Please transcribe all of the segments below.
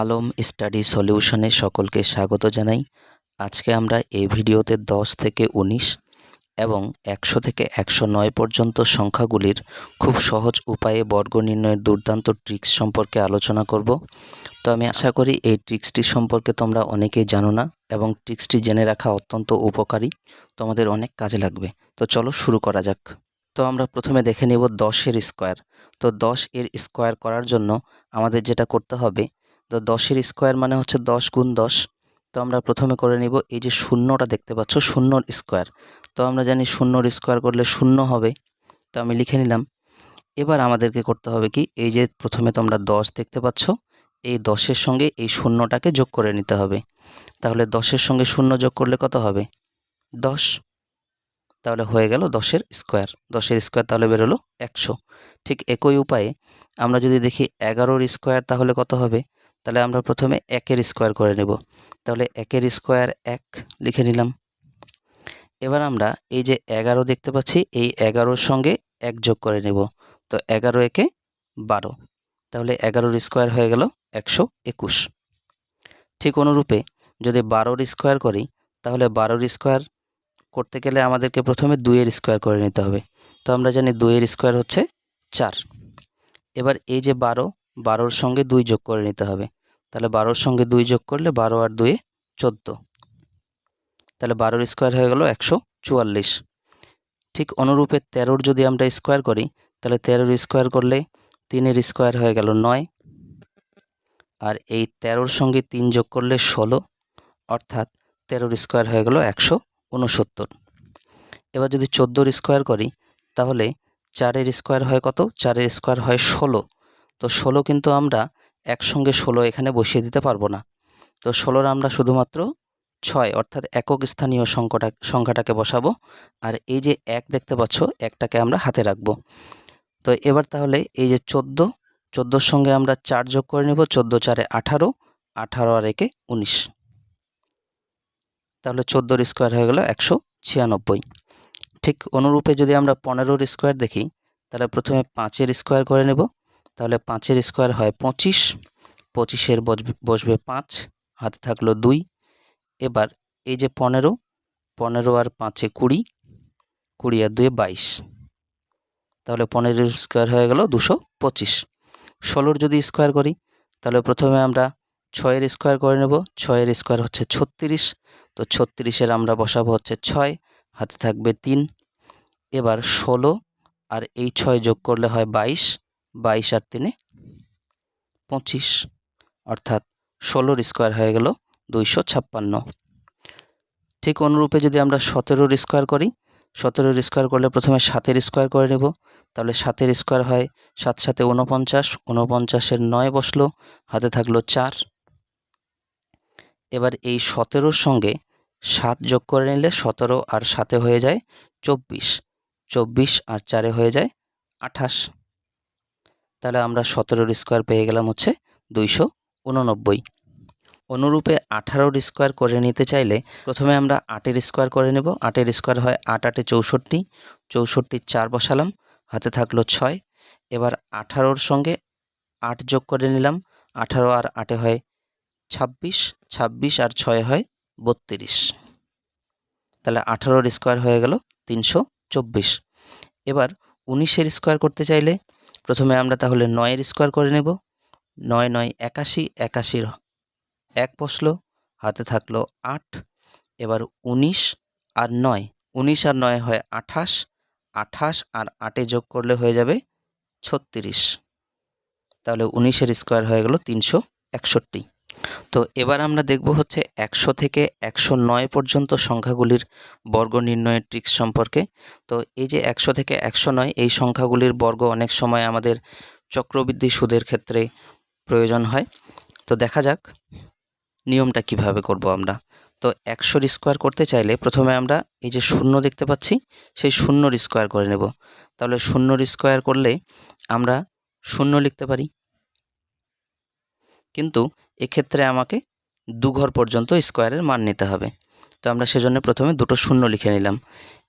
Alam study সলিউশনে সকলকে স্বাগত জানাই। আজকে আমরা এই ভিডিওতে দশ থেকে উনিশ এবং একশো থেকে একশো নয় পর্যন্ত সংখ্যাগুলির খুব সহজ উপায়ে বর্গ নির্ণয়ের দুর্দান্ত ট্রিক্স সম্পর্কে আলোচনা করব। তো আমি আশা করি এই ট্রিক্সটি সম্পর্কে তোমরা অনেকেই জানো না এবং ট্রিক্সটি জেনে রাখা অত্যন্ত উপকারী। তোমাদের অনেক কাজে লাগবে। তো চলো শুরু করা যাক। তো আমরা প্রথমে দেখে নেব দশের স্কোয়ার। তো দশ এর স্কোয়ার করার জন্য আমাদের যেটা করতে হবে তো দশের স্কোয়ার মানে হচ্ছে দশ গুণ দশ। তো আমরা প্রথমে করে নিব এই যে শূন্যটা দেখতে পাচ্ছ, শূন্যর স্কোয়ার। তো আমরা জানি শূন্যর স্কোয়ার করলে শূন্য হবে। তো আমি লিখে নিলাম। এবার আমাদেরকে করতে হবে কি, এই যে প্রথমে তোমরা দশ দেখতে পাচ্ছ, এই দশের সঙ্গে এই শূন্যটাকে যোগ করে নিতে হবে। তাহলে দশের সঙ্গে শূন্য যোগ করলে কত হবে? দশ। তাহলে হয়ে গেল দশের স্কোয়ার। দশের স্কোয়ার তাহলে বেরোলো একশো। ঠিক একই উপায়ে আমরা যদি দেখি এগারোর স্কোয়ার তাহলে কত হবে? তাহলে আমরা প্রথমে একের স্কোয়ার করে নেব। তাহলে একের স্কোয়ার এক লিখে নিলাম। এবার আমরা এই যে এগারো দেখতে পাচ্ছি, এই এগারোর সঙ্গে এক যোগ করে নেব। তো এগারো একে বারো। তাহলে এগারোর স্কোয়ার হয়ে গেল একশো একুশ। ঠিক অনুরূপে যদি বারোর স্কোয়ার করি, তাহলে বারোর স্কোয়ার করতে গেলে আমাদেরকে প্রথমে দুইয়ের স্কোয়ার করে নিতে হবে। তো আমরা জানি দুইয়ের স্কোয়ার হচ্ছে চার। এবার এই যে বারো বারোর সঙ্গে দুই যোগ করে নিতে হবে। তাহলে বারোর সঙ্গে দুই যোগ করলে বারো আর দুয়ে চোদ্দ। তাহলে বারোর স্কোয়ার হয়ে গেল একশো চুয়াল্লিশ। ঠিক অনুরূপে তেরোর যদি আমরা স্কোয়ার করি, তাহলে তেরোর স্কোয়ার করলে তিনের স্কোয়ার হয়ে গেল নয়। আর এই তেরোর সঙ্গে তিন যোগ করলে ষোলো, অর্থাৎ তেরোর স্কোয়ার হয়ে গেল একশো উনসত্তর এবার যদি চোদ্দোর স্কোয়ার করি, তাহলে চারের স্কোয়ার হয় কত? চারের স্কোয়ার হয় ষোলো। তো ষোলো কিন্তু আমরা একসঙ্গে ষোলো এখানে বসিয়ে দিতে পারব না। তো ষোলোর আমরা শুধুমাত্র ছয়, অর্থাৎ একক স্থানীয় সংখ্যাটা সংখ্যাটাকে বসাবো। আর এই যে এক দেখতে পাচ্ছ, একটাকে আমরা হাতে রাখব। তো এবার তাহলে এই যে চোদ্দ, চোদ্দোর সঙ্গে আমরা চার যোগ করে নেব, চোদ্দ চারে আঠারো আঠারো আর একে উনিশ। তাহলে চোদ্দোর স্কোয়ার হয়ে গেল একশো ছিয়ানব্বই। ঠিক অনুরূপে যদি আমরা পনেরোর স্কোয়ার দেখি, তাহলে প্রথমে পাঁচের স্কোয়ার করে নেব। তাহলে পাঁচের স্কোয়ার হয় পঁচিশ, পঁচিশের বসবে পাঁচ, হাতে থাকল দুই। এবার এই যে পনেরো পনেরো আর পাঁচে কুড়ি কুড়ি আর দুয়ে বাইশ। তাহলে পনেরোর স্কোয়ার হয়ে গেল দুশো পঁচিশ। ষোলোর যদি স্কোয়ার করি, তাহলে প্রথমে আমরা ছয়ের স্কোয়ার করে নেব। ছয়ের স্কোয়ার হচ্ছে ছত্রিশ, তো ছত্রিশের আমরা বসাবো হচ্ছে ছয়, হাতে থাকবে তিন। এবার ষোলো, আর এই ছয় যোগ করলে হয় বাইশ। বাইশ আর তিনে পঁচিশ, অর্থাৎ ষোলোর স্কোয়ার হয়ে গেল দুইশো ছাপ্পান্ন। ঠিক অনুরূপে যদি আমরা সতেরোর স্কোয়ার করি, সতেরোর স্কোয়ার করলে প্রথমে সাতের স্কোয়ার করে নেব, তাহলে সাতের স্কোয়ার হয় সাত সাথে উনপঞ্চাশ উনপঞ্চাশের নয় বসল, হাতে থাকল চার। এবার এই সতেরোর সঙ্গে সাত যোগ করে নিলে সতেরো আর সাতে হয়ে যায় চব্বিশ চব্বিশ আর চারে হয়ে যায় আঠাশ। তাহলে আমরা সতেরোর স্কোয়ার পেয়ে গেলাম হচ্ছে দুইশো উননব্বই। অনুরূপে আঠারোর স্কোয়ার করে নিতে চাইলে প্রথমে আমরা আটের স্কোয়ার করে নেব। আটের স্কোয়ার হয় আট আটে চৌষট্টি, চৌষট্টির চার বসালাম, হাতে থাকল ছয়। এবার আঠারোর সঙ্গে আট যোগ করে নিলাম, আঠারো আর আটে হয় ছাব্বিশ ছাব্বিশ আর ছয় হয় বত্রিশ। তাহলে আঠারোর স্কোয়ার হয়ে গেল তিনশো চব্বিশ। এবার উনিশের স্কোয়ার করতে চাইলে প্রথমে আমরা তাহলে নয়ের স্কোয়ার করে নেব। নয় নয়, একাশি, একাশির এক বসল, হাতে থাকল আট, এবার উনিশ আর নয়। উনিশ আর নয় হয় আঠাশ আঠাশ আর আটে যোগ করলে হয়ে যাবে ছত্রিশ। তাহলে উনিশের স্কোয়ার হয়ে গেল তিনশো একষট্টি। তো এবার আমরা দেখব হচ্ছে একশো থেকে একশো নয় পর্যন্ত সংখ্যাগুলির বর্গ নির্ণয়ের ট্রিক্স সম্পর্কে। তো এই যে একশো থেকে একশো নয়, এই সংখ্যাগুলির বর্গ অনেক সময় আমাদের চক্রবৃদ্ধি সুদের ক্ষেত্রে প্রয়োজন হয়। তো দেখা যাক নিয়মটা কীভাবে করব আমরা। তো একশোর স্কোয়ার করতে চাইলে প্রথমে আমরা এই যে শূন্য দেখতে পাচ্ছি, সেই শূন্যর স্কোয়ার করে নেব। তাহলে শূন্যর স্কোয়ার করলে আমরা শূন্য লিখতে পারি। কিন্তু এক্ষেত্রে আমাকে দু ঘর পর্যন্ত স্কোয়ারের মান নিতে হবে। তো আমরা সেজন্য প্রথমে দুটো শূন্য লিখে নিলাম।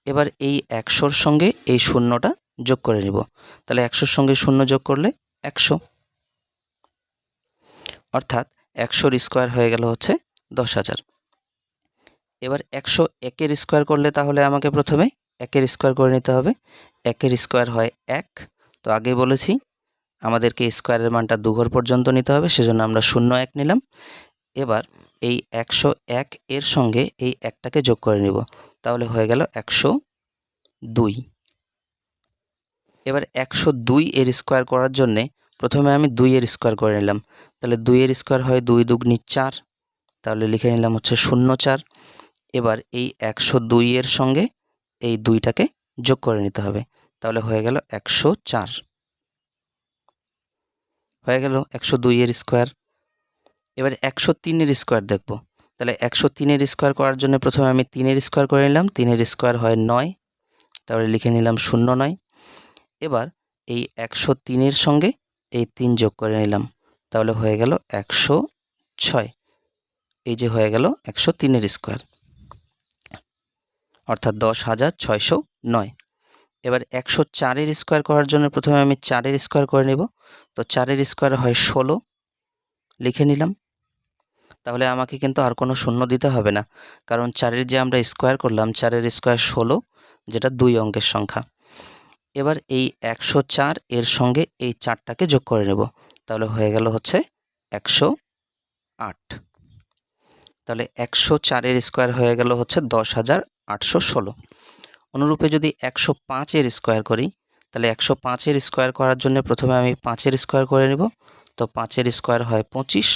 এবার এই একশোর সঙ্গে এই শূন্যটা যোগ করে নিব। তাহলে একশোর সঙ্গে শূন্য যোগ করলে একশো। অর্থাৎ একশোর স্কোয়ার হয়ে গেল হচ্ছে দশ হাজার। এবার একশো একের স্কোয়ার করলে তাহলে আমাকে প্রথমে একের স্কোয়ার করে নিতে হবে। একের স্কোয়ার হয় এক। তো আগেই বলেছি আমাদেরকে স্কোয়ারের মানটা দুঘর পর্যন্ত নিতে হবে, সেজন্য আমরা শূন্য এক নিলাম। এবার এই একশো এক এর সঙ্গে এই একটাকে যোগ করে নিব। তাহলে হয়ে গেল একশো দুই। এবার একশো দুই এর স্কোয়ার করার জন্যে প্রথমে আমি দুই এর স্কোয়ার করে নিলাম। তাহলে দুই এর স্কোয়ার হয় দুই দুগ্নি চার, তাহলে লিখে নিলাম হচ্ছে শূন্য চার। এবার এই একশো দুই এর সঙ্গে এই দুইটাকে যোগ করে নিতে হবে। তাহলে হয়ে গেল একশো চার। হয়ে গেল একশো দুইয়ের স্কোয়ার। এবার একশো তিনের স্কোয়ার দেখব। তাহলে একশো তিনের স্কোয়ার করার জন্য প্রথমে আমি তিনের স্কোয়ার করে নিলাম। তিনের স্কোয়ার হয় নয়। তাহলে লিখে নিলাম শূন্য নয়। এবার এই একশো তিনের সঙ্গে এই তিন যোগ করে নিলাম। তাহলে হয়ে গেল একশো ছয়। এই যে হয়ে গেল একশো তিনের স্কোয়ার। অর্থাৎ দশ হাজার ছয়শো নয়। এবার একশো চারের স্কোয়ার করার জন্য প্রথমে আমি চারের স্কোয়ার করে নেব। তো চারের স্কোয়ার হয় ষোলো। লিখে নিলাম। তাহলে আমাকে কিন্তু আর কোনো শূন্য দিতে হবে না। কারণ চারের যে আমরা স্কোয়ার করলাম, চারের স্কোয়ার ষোলো, যেটা দুই অঙ্কের সংখ্যা। এবার এই একশো চার এর সঙ্গে এই চারটাকে যোগ করে নেব। তাহলে হয়ে গেল হচ্ছে একশো আট। তাহলে একশো চারের স্কোয়ার হয়ে গেল হচ্ছে দশ হাজার আটশো ষোলো। অনুরূপে যদি একশো পাঁচের স্কোয়ার করি, তাহলে একশো পাঁচের স্কোয়ার করার জন্য প্রথমে আমি পাঁচের স্কোয়ার করে নেব। তো পাঁচের স্কোয়ার হয় পঁচিশ।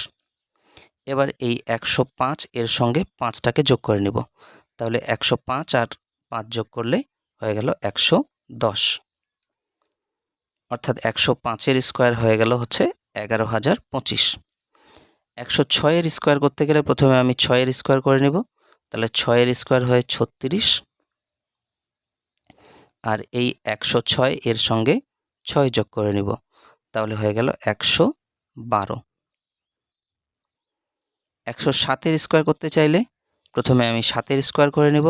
এবার এই একশো পাঁচ এর সঙ্গে পাঁচটাকে যোগ করে নেব। তাহলে একশো পাঁচ আর পাঁচ যোগ করলে হয়ে গেল একশো দশ। অর্থাৎ একশো পাঁচের স্কোয়ার হয়ে গেল হচ্ছে এগারো হাজার পঁচিশ। একশো ছয়ের স্কোয়ার করতে গেলে প্রথমে আমি ছয়ের স্কোয়ার করে নেব। তাহলে ছয়ের স্কোয়ার হয় ছত্রিশ। আর এই একশো ছয় এর সঙ্গে ছয় যোগ করে নিব। তাহলে হয়ে গেল একশো বারো। একশো সাতের স্কোয়ার করতে চাইলে প্রথমে আমি সাতের স্কোয়ার করে নেব।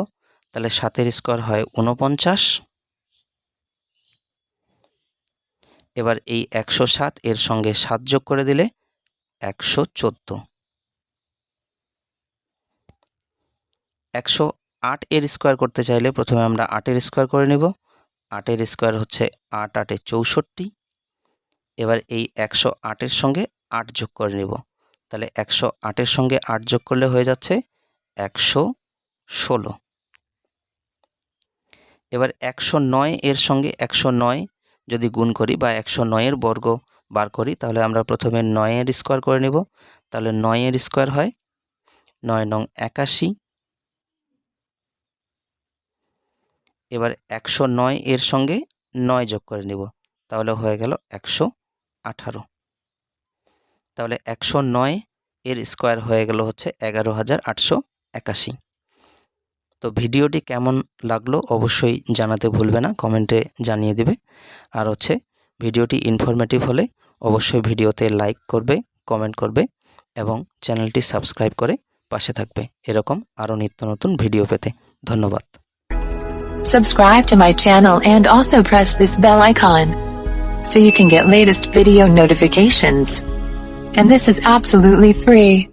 তাহলে সাতের স্কোয়ার হয় উনপঞ্চাশ এবার এই একশো সাত এর সঙ্গে সাত যোগ করে দিলে একশো চোদ্দ। একশো আট এর স্কোয়ার করতে চাইলে প্রথমে আমরা আটের স্কোয়ার করে নেব। আটের স্কোয়ার হচ্ছে আট আটে চৌষট্টি। এবার এই একশো আটের সঙ্গে আট যোগ করে নেব। তাহলে একশো আটের সঙ্গে আট যোগ করলে হয়ে যাচ্ছে একশো ষোলো। এবার একশো নয় এর সঙ্গে একশো নয় যদি গুণ করি বা একশো নয়ের বর্গ বার করি, তাহলে আমরা প্রথমে নয়ের স্কোয়ার করে নেব। তাহলে নয়ের স্কোয়ার হয় নয় নং একাশি। এবার একশো নয় এর সঙ্গে নয় যোগ করে নেব। তাহলে হয়ে গেল একশো আঠারো। তাহলে একশো নয় এর স্কোয়ার হয়ে গেল হচ্ছে এগারো হাজার আটশো একাশি। তো ভিডিওটি কেমন লাগল অবশ্যই জানাতে ভুলবে না, কমেন্টে জানিয়ে দেবে। আর হচ্ছে ভিডিওটি ইনফরমেটিভ হলে অবশ্যই ভিডিওতে লাইক করবে কমেন্ট করবে এবং চ্যানেলটি সাবস্ক্রাইব করে পাশে থাকবে। এরকম আরও নিত্য নতুন ভিডিও পেতে। ধন্যবাদ। Subscribe to my channel and also press this bell icon. So you can get latest video notifications. And this is absolutely free.